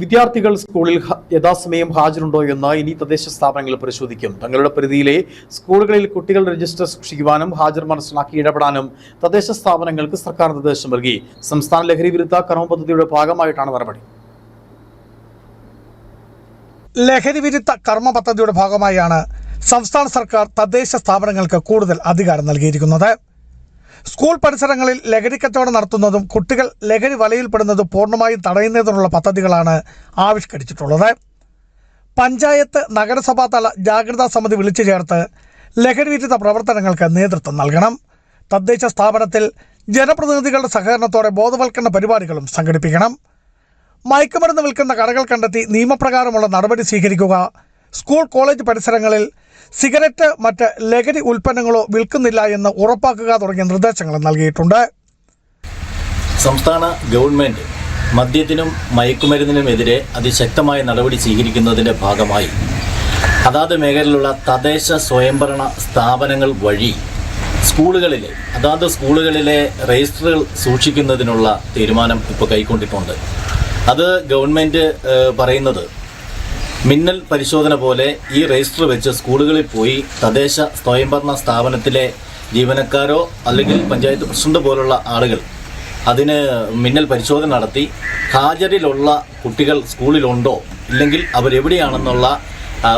വിദ്യാർത്ഥികൾ സ്കൂളിൽ യഥാസമയം ഹാജരുണ്ടോ എന്ന് ഇനി തദ്ദേശ സ്ഥാപനങ്ങൾ പരിശോധിക്കും. തങ്ങളുടെ പരിധിയിലെ സ്കൂളുകളിൽ കുട്ടികൾ രജിസ്റ്റർ സൂക്ഷിക്കുവാനും ഹാജർ മനസ്സിലാക്കി ഇടപെടാനും തദ്ദേശ സ്ഥാപനങ്ങൾക്ക് സർക്കാർ നിർദ്ദേശം നൽകി. സംസ്ഥാന ലഹരി വിരുദ്ധ കർമ്മ പദ്ധതിയുടെ ഭാഗമായിട്ടാണ് നടപടി. ലഹരി വിരുദ്ധ കർമ്മ പദ്ധതിയുടെ ഭാഗമായാണ് സംസ്ഥാന സർക്കാർ തദ്ദേശ സ്ഥാപനങ്ങൾക്ക് കൂടുതൽ അധികാരം നൽകിയിരിക്കുന്നത്. സ്കൂൾ പരിസരങ്ങളിൽ ലഹരി കച്ചവടം നടത്തുന്നതും കുട്ടികൾ ലഹരി വലയിൽപ്പെടുന്നതും പൂർണമായും തടയുന്നതിനുള്ള പദ്ധതികളാണ് ആവിഷ്കരിച്ചിട്ടുള്ളത്. പഞ്ചായത്ത് നഗരസഭാ തല ജാഗ്രതാ സമിതി വിളിച്ചു ചേർത്ത് ലഹരി വിരുദ്ധ പ്രവർത്തനങ്ങൾക്ക് നേതൃത്വം നൽകണം. തദ്ദേശ സ്ഥാപനത്തിൽ ജനപ്രതിനിധികളുടെ സഹകരണത്തോടെ ബോധവൽക്കരണ പരിപാടികളും സംഘടിപ്പിക്കണം. മയക്കുമരുന്ന് വിൽക്കുന്ന കടകൾ കണ്ടെത്തി നിയമപ്രകാരമുള്ള നടപടി സ്വീകരിക്കുക. സ്കൂൾ കോളേജ് പരിസരങ്ങളിൽ സിഗരറ്റ് മറ്റ് ലഹരി ഉൽപ്പന്നങ്ങളോ വിൽക്കുന്നില്ല എന്ന് ഉറപ്പാക്കുക തുടങ്ങിയ നിർദ്ദേശങ്ങൾ നൽകിയിട്ടുണ്ട്. സംസ്ഥാന ഗവൺമെന്റ് മദ്യത്തിനും മയക്കുമരുന്നിനുമെതിരെ അതിശക്തമായ നടപടി സ്വീകരിക്കുന്നതിന്റെ ഭാഗമായി അതാത് മേഖലയിലുള്ള തദ്ദേശ സ്വയംഭരണ സ്ഥാപനങ്ങൾ വഴി സ്കൂളുകളിലെ അതാത് സ്കൂളുകളിലെ രജിസ്റ്ററുകൾ സൂക്ഷിക്കുന്നതിനുള്ള തീരുമാനം ഇപ്പോൾ കൈക്കൊണ്ടിട്ടുണ്ട്. അത് ഗവൺമെന്റ് പറയുന്നത് മിന്നൽ പരിശോധന പോലെ ഈ രജിസ്റ്റർ വെച്ച് സ്കൂളുകളിൽ പോയി തദ്ദേശ സ്വയംഭരണ സ്ഥാപനത്തിലെ ജീവനക്കാരോ അല്ലെങ്കിൽ പഞ്ചായത്ത് പ്രസിഡന്റ് പോലുള്ള ആളുകൾ അതിന് മിന്നൽ പരിശോധന നടത്തി ഹാജരിലുള്ള കുട്ടികൾ സ്കൂളിലുണ്ടോ ഇല്ലെങ്കിൽ അവരെവിടെയാണെന്നുള്ള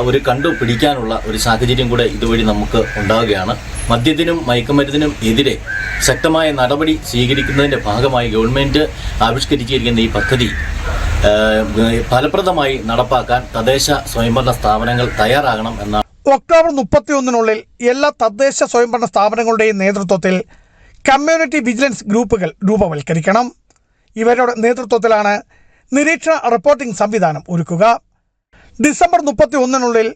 ഒരു കണ്ടുപിടിക്കാനുള്ള ഒരു സാഹചര്യം കൂടെ ഇതുവഴി നമുക്ക് ഉണ്ടാവുകയാണ്. മദ്യത്തിനും മയക്കുമരുന്നിനും എതിരെ ശക്തമായ നടപടി സ്വീകരിക്കുന്നതിന്റെ ഭാഗമായി ഗവൺമെന്റ് ആവിഷ്കരിച്ചിരിക്കുന്ന ഈ പദ്ധതി ഫലപ്രദമായി നടപ്പാക്കാൻ തദ്ദേശ സ്വയംഭരണ സ്ഥാപനങ്ങൾ തയ്യാറാകണം എന്നാണ് ഒക്ടോബർ മുപ്പത്തിയൊന്നിനുള്ളിൽ എല്ലാ തദ്ദേശ സ്വയംഭരണ സ്ഥാപനങ്ങളുടെയും നേതൃത്വത്തിൽ കമ്മ്യൂണിറ്റി വിജിലൻസ് ഗ്രൂപ്പുകൾ രൂപവൽക്കരിക്കണം. ഇവരുടെ നേതൃത്വത്തിലാണ് നിരീക്ഷണ റിപ്പോർട്ടിംഗ് സംവിധാനം ഒരുക്കുക. ഡിസംബർ മുപ്പത്തി ഒന്നിനുള്ളിൽ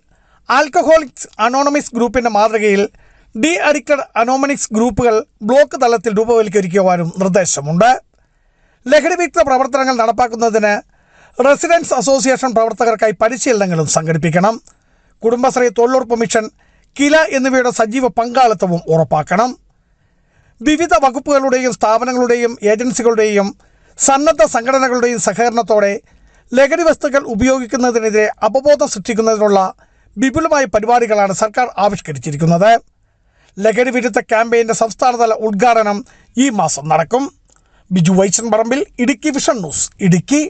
ആൽക്കഹോളിക്സ് അനോണമിക്സ് ഗ്രൂപ്പിന്റെ മാതൃകയിൽ ഡി അഡിക്റ്റഡ് അനോമണിക്സ് ഗ്രൂപ്പുകൾ ബ്ലോക്ക് തലത്തിൽ രൂപവൽക്കരിക്കുവാനും നിർദ്ദേശമുണ്ട്. ലഹരി വിരുദ്ധ പ്രവർത്തനങ്ങൾ നടപ്പാക്കുന്നതിന് റെസിഡൻസ് അസോസിയേഷൻ പ്രവർത്തകർക്കായി പരിശീലനങ്ങളും സംഘടിപ്പിക്കണം. കുടുംബശ്രീ തൊഴിലുറപ്പ് മിഷൻ കില എന്നിവയുടെ സജീവ പങ്കാളിത്തവും ഉറപ്പാക്കണം. വിവിധ വകുപ്പുകളുടെയും സ്ഥാപനങ്ങളുടെയും ഏജൻസികളുടെയും സന്നദ്ധ സംഘടനകളുടെയും സഹകരണത്തോടെ ലഹരി വസ്തുക്കൾ ഉപയോഗിക്കുന്നതിനെതിരെ അവബോധം സൃഷ്ടിക്കുന്നതിനുള്ള വിപുലമായ പരിപാടികളാണ് സർക്കാർ ആവിഷ്കരിച്ചിരിക്കുന്നത്. ലഹരി വിരുദ്ധ ക്യാമ്പയിന്റെ സംസ്ഥാനതല ഉദ്ഘാടനം ഈ മാസം നടക്കും. ബിജു വൈശൻ പറമ്പിൽ ഇടുക്കി വിഷൻ ന്യൂസ് ഇടുക്കി.